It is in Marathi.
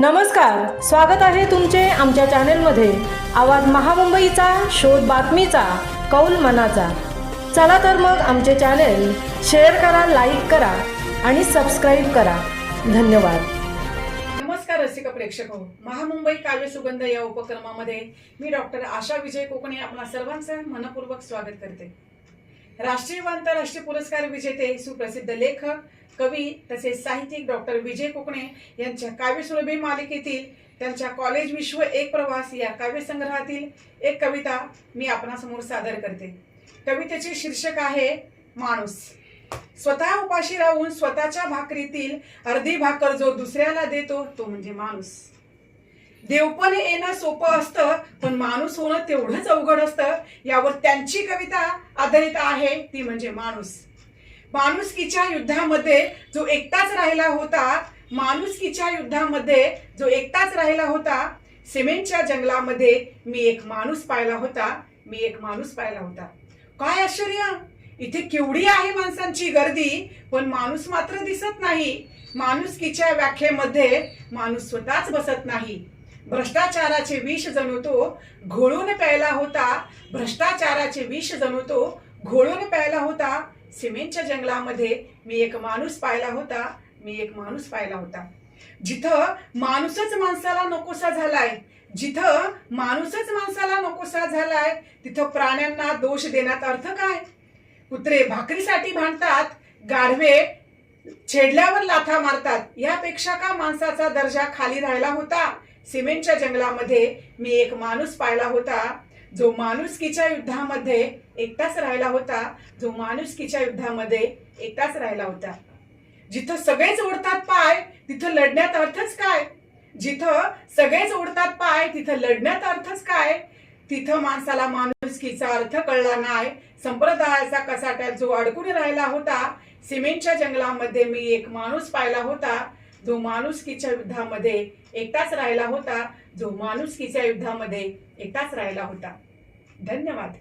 नमस्कार स्वागत आहे तुमचे आमच्या चॅनेलमध्ये. आवाज महामुंबईचा शोध बातमीचा कौल मनाचा. चला तर मग आमचे चॅनेल शेअर करा लाईक करा आणि सबस्क्राईब करा. धन्यवाद. नमस्कार रसिक प्रेक्षक हो. महामुंबई काव्य सुगंध या उपक्रमामध्ये मी डॉक्टर आशा विजय कोकणे आपला सर्वांचं मनपूर्वक स्वागत करते. राष्ट्रीय व आंतरराष्ट्रीय पुरस्कार विजेते सुप्रसिद्ध लेखक कवी तसेच साहित्यिक डॉक्टर विजय कोकणे यांच्या काव्यसुरभी मालिकेतील त्यांच्या कॉलेज विश्व एक प्रवास या काव्यसंग्रहातील एक कविता मी आपणासमोर सादर करते. कवितेचे शीर्षक आहे माणूस. स्वतः उपाशी राहून स्वतःच्या भाकरीतील अर्धी भाकर जो दुसऱ्याला देतो तो म्हणजे माणूस. देवपण येणं सोपं असतं पण माणूस होणं तेवढंच अवघड असतं. यावर त्यांची कविता आधारित आहे ती म्हणजे माणूस. माणुसकीच्या युद्धामध्ये जो एकटाच राहिला होता माणुसकीच्या युद्धामध्ये जो एकटाच राहिला होता सिमेंटच्या जंगलामध्ये मी एक माणूस पाहिला होता मी एक माणूस पाहिला होता. काय आश्चर्य! इथे केवढी आहे माणसांची गर्दी पण माणूस मात्र दिसत नाही. माणुसकीच्या व्याख्येमध्ये माणूस स्वतःच बसत नाही. भ्रष्टाचाराचे विष जणू तो घोळून प्यायला होता भ्रष्टाचाराचे विष जणू तो घोळून प्यायला होता. सिमेंटच्या जंगलामध्ये मी एक माणूस पाहिला होता मी एक माणूस पाहिला होता. जिथं माणूसच माणसाला नकोसा झालाय जिथं माणूसच माणसाला नकोसा झालाय तिथं प्राण्यांना दोष देण्यात अर्थ काय? कुत्रे भाकरीसाठी भांडतात गाढवे छेडल्यावर लाथा मारतात. यापेक्षा का माणसाचा दर्जा खाली राहिला होता? सिमेंटच्या जंगलामध्ये मी एक माणूस पाहिला होता. जो माणुसकीच्या युद्धामध्ये एकटाच राहिला होता. जो माणुसकीच्या युद्धामध्ये एकटाच राहिला होता. जिथं सगळेच ओढतात पाय तिथं लढण्यात अर्थच काय? जिथं सगळेच ओढतात पाय तिथं लढण्यात अर्थच काय? तिथं माणसाला माणुसकीचा अर्थ कळला नाही. संप्रदायाचा कसाट्यात जो अडकून राहिला होता सिमेंटच्या जंगलामध्ये मी एक माणूस पाहिला होता. जो माणुसकीच्या युद्धामध्ये एकटाच राहिला होता जो माणुसकीच्या युद्धामध्ये एकटाच राहिला होता. धन्यवाद.